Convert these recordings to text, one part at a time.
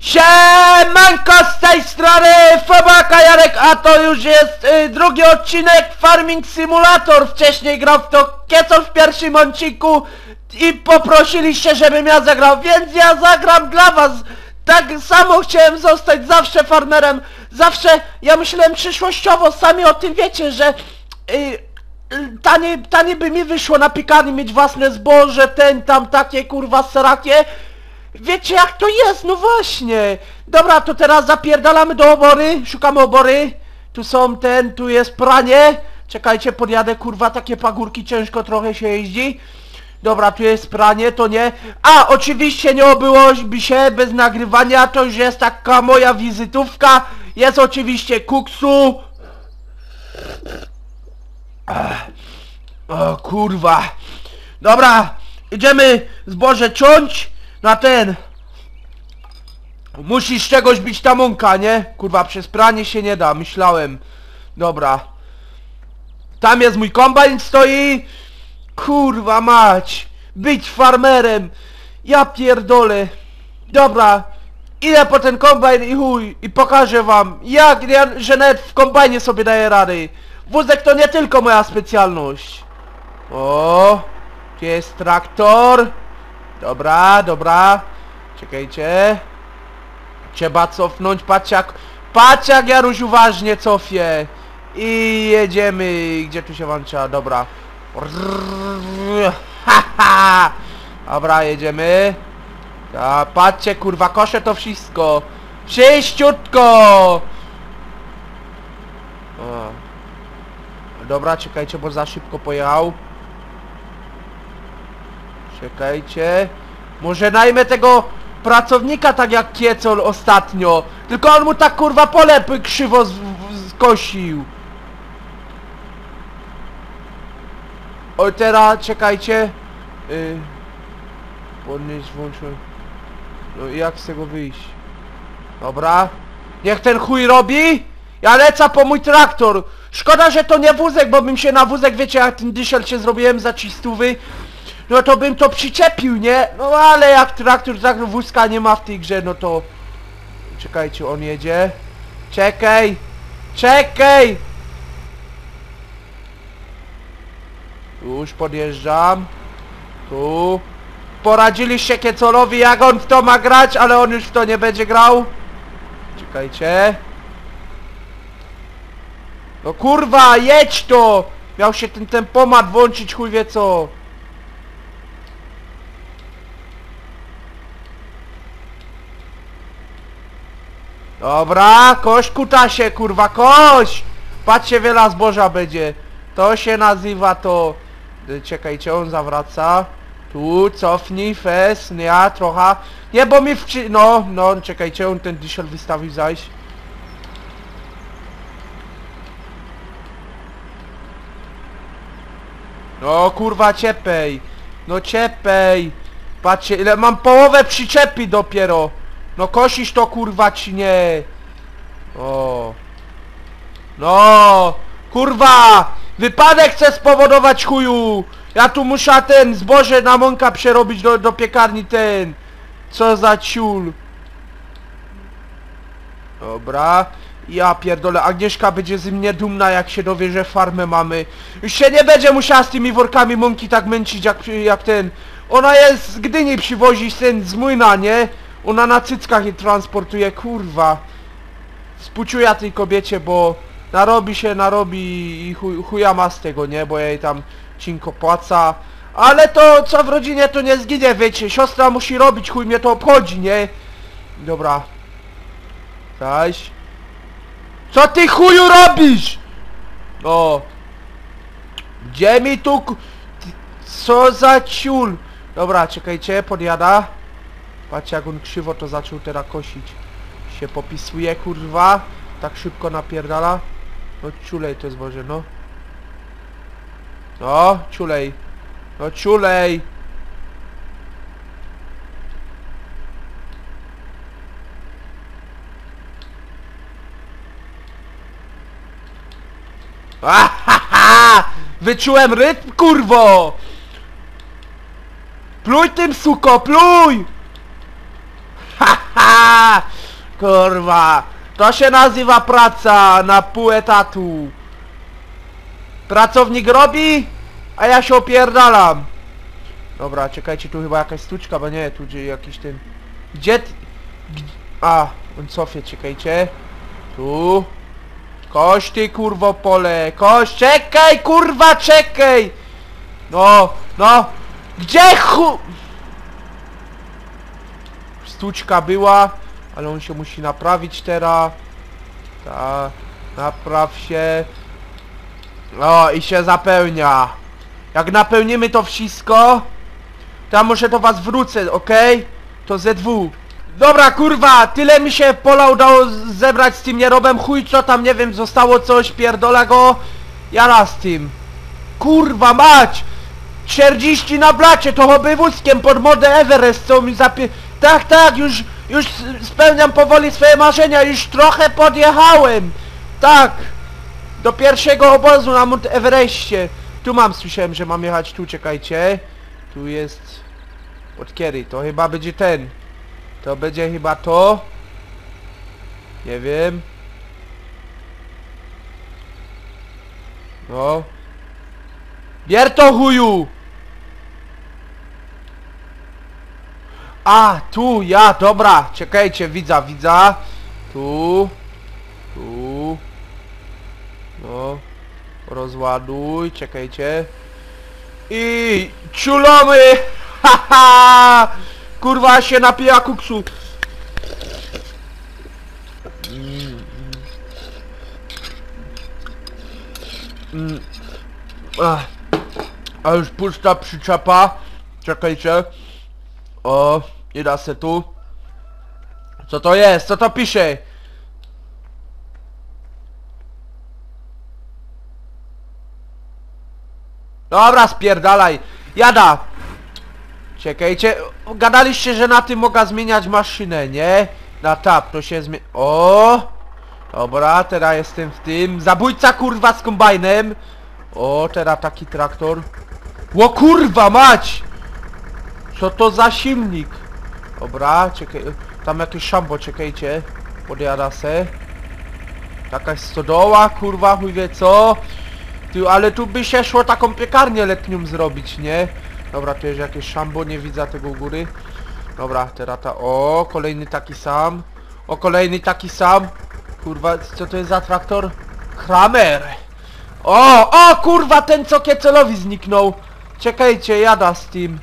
Siemanko z tej strony Fabaka Jarek, a to już jest y, drugi odcinek Farming Simulator. Wcześniej grał w to Kiecol w pierwszym odcinku i poprosiliście, żebym ja zagrał, więc ja zagram dla was. Tak samo chciałem zostać zawsze farmerem, zawsze, ja myślałem przyszłościowo, sami o tym wiecie, że y, y, tanie, tanie by mi wyszło na piekarni mieć własne zboże, ten tam takie kurwa serakie. Wiecie jak to jest, no właśnie. Dobra, to teraz zapierdalamy do obory, szukamy obory. Tu są ten, tu jest pranie. Czekajcie, podjadę, kurwa, takie pagórki, ciężko trochę się jeździ. Dobra, tu jest pranie, to nie. A, oczywiście nie obyłoby się bez nagrywania, to już jest taka moja wizytówka. Jest oczywiście kuksu. O kurwa. Dobra, idziemy zboże ciąć na ten. Musisz czegoś bić ta mąka, nie? Kurwa, przez pranie się nie da, myślałem. Dobra. Tam jest mój kombajn stoi. Kurwa mać. Być farmerem. Ja pierdolę. Dobra. Idę po ten kombajn i chuj. I pokażę wam, jak ja, że nawet w kombajnie sobie daję rady. Wózek to nie tylko moja specjalność. O, gdzie jest traktor? Dobra, dobra. Czekajcie. Trzeba cofnąć, patrz jak... Patrz jak Jaruś uważnie cofie. I jedziemy. Gdzie tu się włącza? Dobra. Dobra, jedziemy. A, patrzcie, kurwa, koszę to wszystko. Czyściutko. O. Dobra, czekajcie, bo za szybko pojechał. Czekajcie. Może najmę tego pracownika tak jak Kiecol ostatnio. Tylko on mu tak kurwa pole p- krzywo skosił. Oj teraz czekajcie. Yy, podnieść, włączyłem. No i jak z tego wyjść? Dobra. Niech ten chuj robi. Ja lecę po mój traktor. Szkoda, że to nie wózek, bo bym się na wózek, wiecie, jak ten dyszel się zrobiłem za czystówy. No to bym to przyczepił, nie? No ale jak traktor, tak wózka nie ma w tej grze, no to... Czekajcie, on jedzie. Czekaj! Czekaj! Już podjeżdżam. Tu. Poradziliście Kiecolowi jak on w to ma grać, ale on już w to nie będzie grał. Czekajcie. No kurwa, jedź to! Miał się ten tempomat włączyć, chuj wie co. Dobra, kość kutasie, kurwa, kość! Patrzcie, wiele zboża będzie. To się nazywa to... Y, Czekajcie, on zawraca. Tu, cofnij, fes, ja trochę. Nie, bo mi wczy... No, no, czekajcie, on ten diesel wystawił zaś. No, kurwa, ciepej. No, ciepej. Patrzcie, ile mam połowę przyczepi dopiero. No, kosisz to, kurwa, czy nie? O. No, kurwa! Wypadek chcę spowodować chuju! Ja tu muszę ten zboże na mąka przerobić do, do piekarni ten. Co za ciul. Dobra. Ja pierdolę, Agnieszka będzie z mnie dumna jak się dowie, że farmę mamy. Już się nie będzie musiała z tymi workami mąki tak męczyć jak, jak ten. Ona jest z Gdyni przywozi ten z młyna, nie? Ona na cyckach je transportuje, kurwa. Współczuję tej kobiecie, bo narobi się, narobi i chuj, chuja ma z tego, nie? Bo jej tam cinko płaca. Ale to co w rodzinie to nie zginie, wiecie. Siostra musi robić, chuj mnie to obchodzi, nie? Dobra. Zaś. Co ty chuju robisz? O. Gdzie mi tu... Co za ciul? Dobra, czekajcie, podjada. Patrzcie jak on krzywo to zaczął teraz kosić. Się popisuje, kurwa. Tak szybko napierdala. No ciulej to zboże, no. No, ciulej. No ciulej. Ahaha! Wyczułem rytm, kurwo! Pluj tym, suko, pluj! Haha! Kurwa, to się nazywa praca na pół etatu. Pracownik robi, a ja się opierdalam. Dobra, czekajcie, tu chyba jakaś stuczka, bo nie, tu gdzie jakiś ten... Gdzie... ty- Gdzie... A, on cofie, czekajcie. Tu. Kość ty kurwo pole, kość, czekaj kurwa, czekaj! No, no, gdzie chu... Stuczka była, ale on się musi naprawić teraz. Ta, napraw się. O, i się zapełnia. Jak napełnimy to wszystko, to ja może do was wrócę, okej? To ZW. Dobra, kurwa, tyle mi się pola udało zebrać z tym nierobem, chuj co tam, nie wiem, zostało coś, pierdola go. Ja z tym. Kurwa mać! 40 na blacie, to wózkiem pod modę Everest, co mi zapie... Tak, tak, już, już spełniam powoli swoje marzenia, już trochę podjechałem. Tak. Do pierwszego obozu na Mount Everestie. Tu mam, słyszałem, że mam jechać tu, czekajcie. Tu jest... Od Kerry, to chyba będzie ten. To będzie chyba to. Nie wiem. No. Bier to chuju! A, tu, ja, dobra, czekajcie, widza, widza. Tu. Tu. No. Rozładuj, czekajcie. I ciulomy! Haha! Kurwa się napija kuksu. Mm. Ach. A już pusta przyczepa. Czekajcie. O, da se tu. Co to jest? Co to pisze? Dobra, spierdalaj. Jada. Czekajcie. Gadaliście, że na tym mogę zmieniać maszynę, nie? Na tap, to się zmienia... O! Dobra, teraz jestem w tym. Zabójca kurwa z kombajnem. O, teraz taki traktor. Ło kurwa mać! Co to za silnik? Dobra, czekaj. Tam jakieś szambo, czekajcie. Podjada se. Jakaś stodoła, kurwa, chuj wie co. Ty, ale tu by się szło taką piekarnię letnią zrobić, nie? Dobra, tu jest jakieś szambo, nie widzę tego u góry. Dobra, teraz ta... O, kolejny taki sam. O, kolejny taki sam. Kurwa, co to jest za traktor? Kramer! O, o, kurwa, ten co Kiecelowi zniknął. Czekajcie, jada z tym.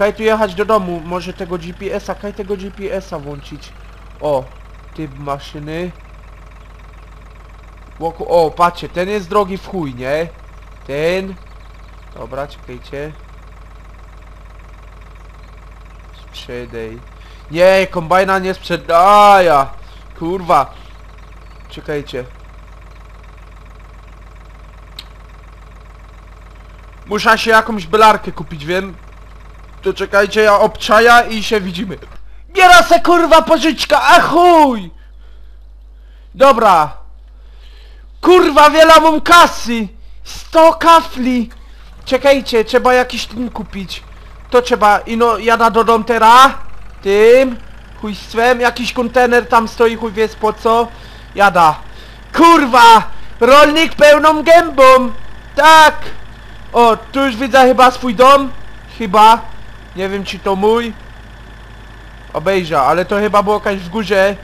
Kaj tu jechać do domu, może tego GPS-a, kaj tego GPS-a włączyć. O, typ maszyny. Łoku, o, patrzcie, ten jest drogi w chuj, nie? Ten. Dobra, czekajcie. Sprzedaj. Nie, kombajna nie sprzedaja. Kurwa. Czekajcie. Muszę się jakąś belarkę kupić, wiem. To czekajcie, ja obczaja i się widzimy. Biera se kurwa pożyczka, a chuj! Dobra. Kurwa, wiele mam kasy! 100 kafli! Czekajcie, trzeba jakiś ten kupić. To trzeba, ino, jada do domtera. Tym. Chujstwem, jakiś kontener tam stoi, chuj wie po co. Jada. Kurwa! Rolnik pełną gębą! Tak! O, tu już widzę chyba swój dom. Chyba. Nie wiem czy to mój. Obejrzę, ale to chyba było jakaś w górze.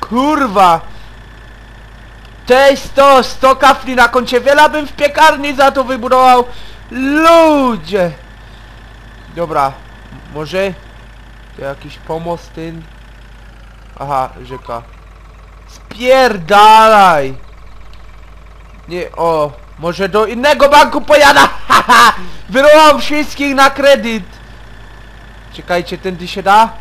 Kurwa! Cześć 100, 100 kafli na koncie, wiele bym w piekarni za to wybudował. Ludzie! Dobra, może to jakiś pomost ten? Aha, rzeka. Spierdalaj! Nie, o, może do innego banku pojada, haha! Wyrołam wszystkich na kredyt! Czekajcie, tędy się da?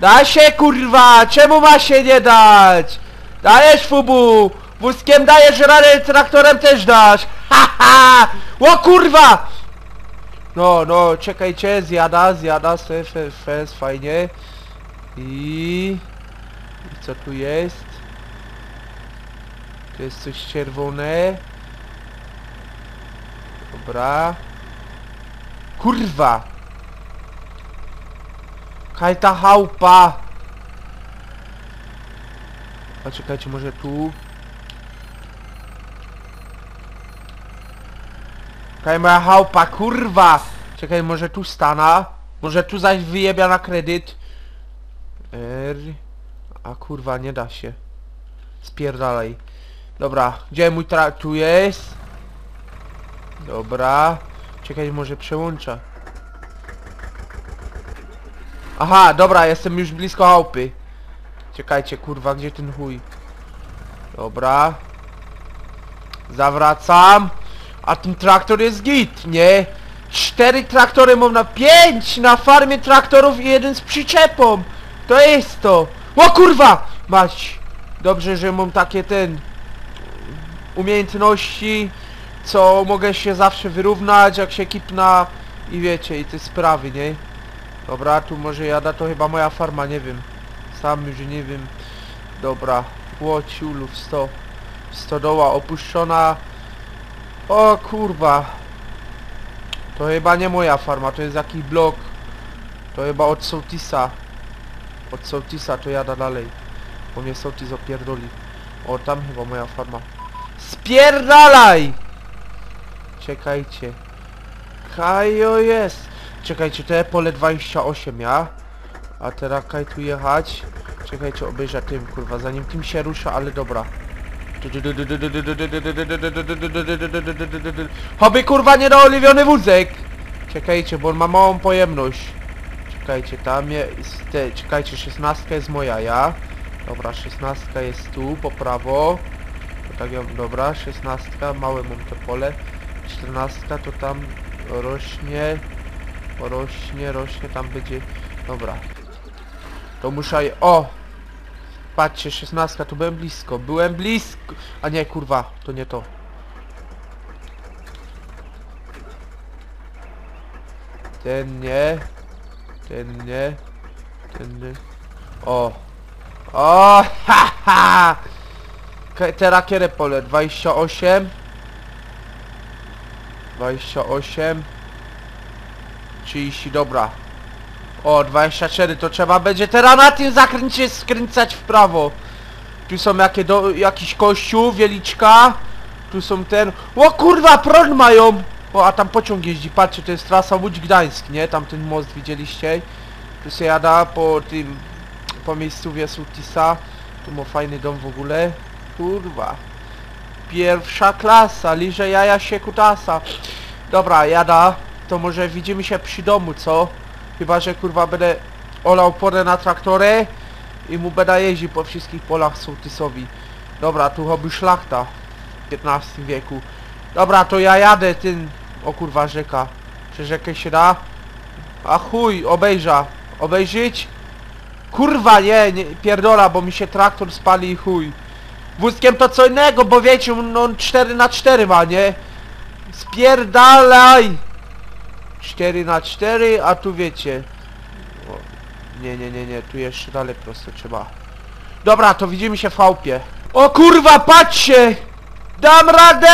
Da się kurwa! Czemu ma się nie dać? Dajesz fubu! Wózkiem dajesz radę, traktorem też dasz! Haha! O kurwa! No, no, czekajcie, zjada, zjada, se, fe, fes, fajnie. I... I co tu jest? Tu jest coś czerwone. Dobra. Kurwa! Kaj ta chałupa! A czekajcie, może tu? Czekaj, moja chałupa, kurwa! Czekaj, może tu stana? Może tu zaś wyjebia na kredyt? R... A kurwa, nie da się. Spierdalaj. Dobra, gdzie mój tra... Tu jest? Dobra. Czekaj, może przełącza. Aha, dobra, jestem już blisko chałupy. Czekajcie, kurwa, gdzie ten chuj? Dobra. Zawracam. A ten traktor jest git, nie? Cztery traktory mam na pięć na farmie traktorów i jeden z przyczepą. To jest to. O kurwa! Mać. Dobrze, że mam takie ten... Umiejętności, co mogę się zawsze wyrównać, jak się kipna i wiecie, i te sprawy, nie? Dobra, tu może jada, to chyba moja farma, nie wiem. Sam już nie wiem. Dobra, Łociulów 100. Stodoła opuszczona. O kurwa. To chyba nie moja farma, to jest jakiś blok. To chyba od Sołtisa. Od Sołtisa to jada dalej. Bo mnie Sołtis opierdoli. O, tam chyba moja farma. Spierdalaj! Czekajcie. Kajo jest. Czekajcie, to jest pole 28, ja? A teraz kaj tu jechać? Czekajcie, obejrzę tym, kurwa, zanim tym się rusza, ale dobra. Hobby, kurwa, niedooliwiony wózek! Czekajcie, bo on ma małą pojemność. Czekajcie, tam jest... Te, czekajcie, 16 jest moja, ja? Dobra, 16 jest tu, po prawo. Tak ją, dobra, 16, małe mam to pole. 14 to tam rośnie. Rośnie, rośnie, tam będzie... Dobra. To muszę... je- O! Patrzcie, 16, tu byłem blisko, byłem blisko! A nie, kurwa, to nie to. Ten nie. Ten nie. Ten nie. O! O! Ha ha! Teraz kiedy pole? 28 28 30, dobra. O, 24, to trzeba będzie teraz na tym zakręcie skręcać w prawo. Tu są jakie do, jakiś kościół, wieliczka. Tu są ten... O kurwa, prąd mają! O, a tam pociąg jeździ, patrzcie, to jest trasa Łódź-Gdańsk, nie? Tam ten most widzieliście? Tu się jada po tym... Po miejscowie Sutisa Tu ma fajny dom w ogóle. Kurwa Pierwsza klasa, liże jaja się kutasa Dobra, jada To może widzimy się przy domu, co? Chyba, że kurwa będę olał porę na traktory I mu będę jeździł po wszystkich polach sołtysowi Dobra, tu hobby szlachta W XV wieku Dobra, to ja jadę tym... O kurwa, rzeka Czy rzekę się da? A chuj, obejrza Obejrzyć? Kurwa, nie, nie, pierdola, bo mi się traktor spali i chuj Wózkiem to co innego, bo wiecie, on on 4 na 4 ma, nie? Spierdalaj! 4 na 4, a tu wiecie. O, nie, nie, nie, nie, tu jeszcze dalej prosto trzeba. Dobra, to widzimy się w chałupie. O kurwa, patrzcie! Dam radę!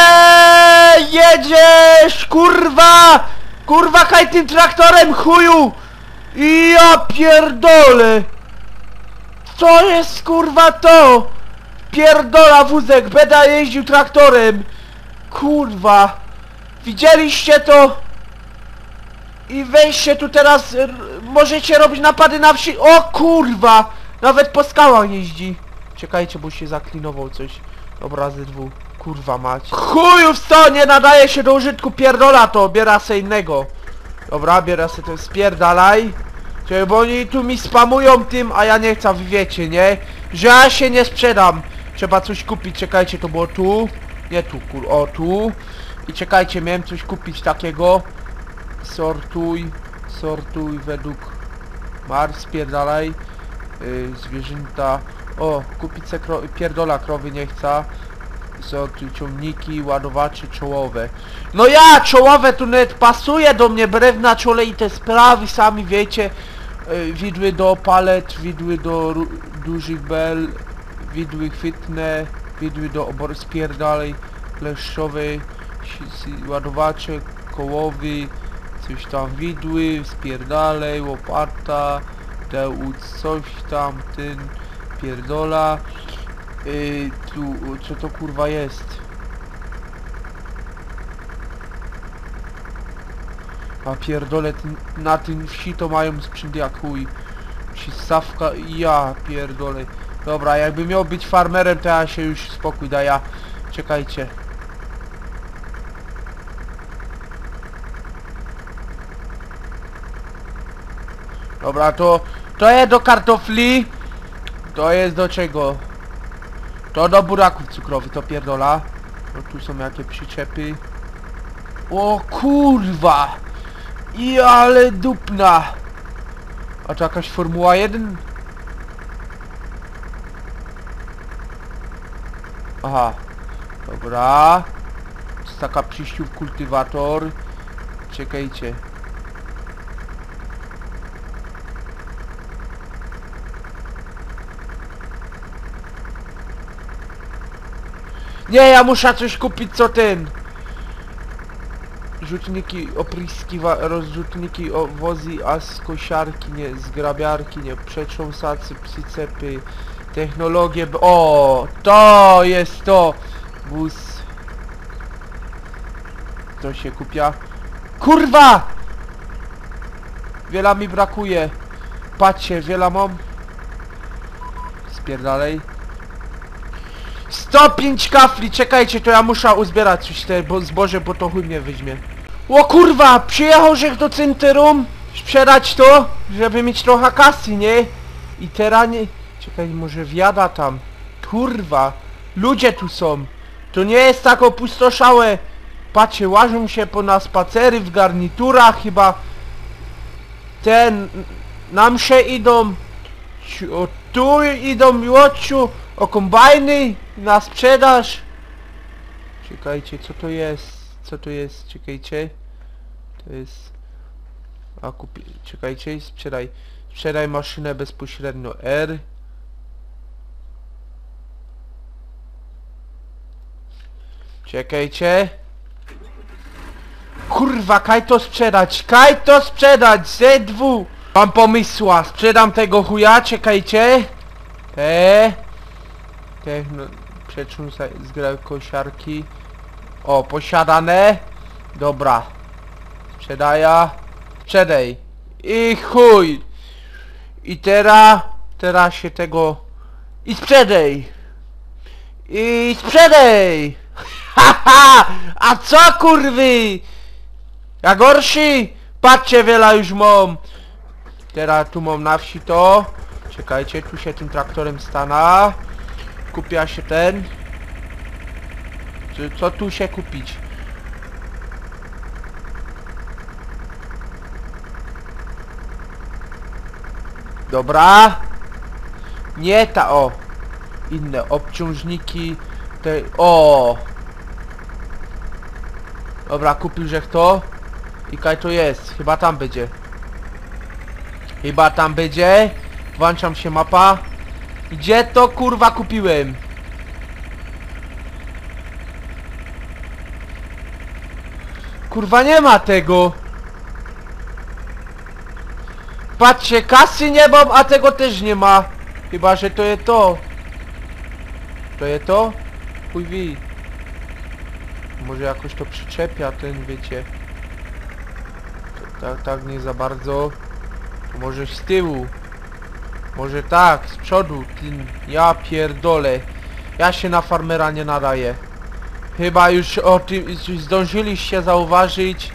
Jedziesz! Kurwa! Kurwa, kaj tym traktorem, chuju! I ja pierdolę! Co jest kurwa to? Pierdola wózek, beda jeździł traktorem. Kurwa. Widzieliście to? I weźcie tu teraz, możecie robić napady na wsi. O kurwa! Nawet po skałach jeździ. Czekajcie, bo się zaklinował coś. Dobra, razy dwóch. Kurwa mać. Chujów sto, nie nadaje się do użytku pierdola to, biera se innego. Dobra, biera se to, spierdalaj. Bo oni tu mi spamują tym, a ja nie chcę, wiecie, nie? Że ja się nie sprzedam. Trzeba coś kupić, czekajcie, to było tu. Nie tu, kur... o tu. I czekajcie, miałem coś kupić takiego. Sortuj, sortuj według Mars, spierdalaj. Yy, zwierzęta. O, kupić se kro... pierdola krowy nie chcę. Sortuj ciągniki, ładowacze czołowe. No ja, czołowe tu nawet pasuje do mnie, brew na czole i te sprawy, sami wiecie. Yy, widły do palet, widły do dużych bel, widły chwytne, widły do obor spierdalej, si- ładowacze, kołowy, coś tam widły, spierdalej, łopata, dełud, coś tam, ten, pierdola, Yy, tu, co to kurwa jest? A pierdolę, na tym wsi to mają sprzęt jak chuj. Ci Sawka, ja pierdolę. Dobra, jakby miał być farmerem, to ja się już spokój daję. Czekajcie. Dobra, to... To jest do kartofli. To jest do czego? To do buraków cukrowych, to pierdola. No tu są jakie przyczepy. O kurwa! I ale dupna! A to jakaś Formuła 1? Aha. Dobra. To jest taka przyściów kultywator. Czekajcie. Nie, ja muszę coś kupić co ten. Rzutniki opryskiwa, rozrzutniki owozi, as kosiarki, nie, zgrabiarki, nie, przetrząsacy, przycepy, technologie, b- o, to jest to, wóz, to się kupia, kurwa, wiela mi brakuje, patrzcie, wiela mam, spierdalej, 105 kafli, czekajcie, to ja muszę uzbierać coś te bo zboże, bo to chuj mnie weźmie. O kurwa, przyjechał żech do centrum, sprzedać to, żeby mieć trochę kasy, nie? I teraz nie... Czekaj, może wjada tam. Kurwa, ludzie tu są. To nie jest tak opustoszałe. Patrzcie, łażą się po na spacery w garniturach, chyba... Ten... Nam się idą... O tu idą miłociu, o kombajny na sprzedaż. Czekajcie, co to jest? Co to jest? Czekajcie. To jest... A kupi... Czekajcie, sprzedaj. Sprzedaj maszynę bezpośrednio R. Czekajcie. Kurwa, kaj to sprzedać, kaj to sprzedać, Z2! Mam pomysła, sprzedam tego chuja, czekajcie. Te. Techno... Przetrząsaj z gra kosiarki. O, posiadane. Dobra. Sprzedaja. Sprzedaj. I chuj. I teraz... Teraz się tego... I sprzedaj. I sprzedaj. Haha! A co kurwy? Ja gorszy? Patrzcie wiele już mam. Teraz tu mam na wsi to. Czekajcie, tu się tym traktorem stana. Kupia się ten. Co tu się kupić? Dobra. Nie ta o. Inne obciążniki. Te o. Dobra, kupił że to. I kaj to jest? Chyba tam będzie. Chyba tam będzie. Włączam się mapa. Gdzie to kurwa kupiłem? Kurwa nie ma tego. Patrzcie, kasy nie mam, a tego też nie ma. Chyba, że to jest to. To jest to? Chuj wi. Może jakoś to przyczepia ten, wiecie. Tak, tak nie za bardzo. Może z tyłu. Może tak, z przodu. Ty, ja pierdolę. Ja się na farmera nie nadaję. Chyba już o tym zdążyliście zauważyć.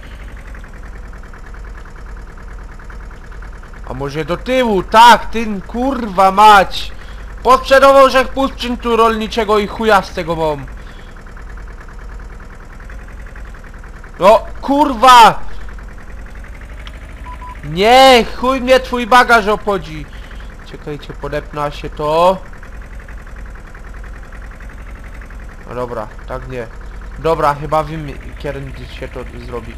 A może do tyłu, tak, ten kurwa mać. Posprzedawał, że pół sprzętu rolniczego i chuja z tego mam. No, kurwa! Nie, chuj mnie twój bagaż obchodzi. Czekajcie, podepna się to. No dobra, tak nie. Dobra, chyba wiem kiedy się to zrobić.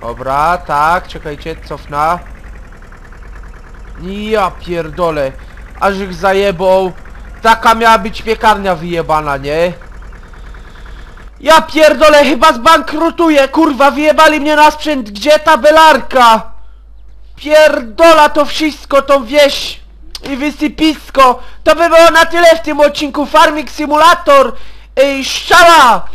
Dobra, tak, czekajcie, cofna. Ja pierdolę. Aż ich zajebał. Taka miała być piekarnia wyjebana, nie? Ja pierdolę, chyba zbankrutuję, kurwa, wyjebali mnie na sprzęt, gdzie ta belarka? Pierdola to wszystko, tą wieś! i wysypisko. To by było na tyle w tym odcinku Farming Simulator. Ej, szczała!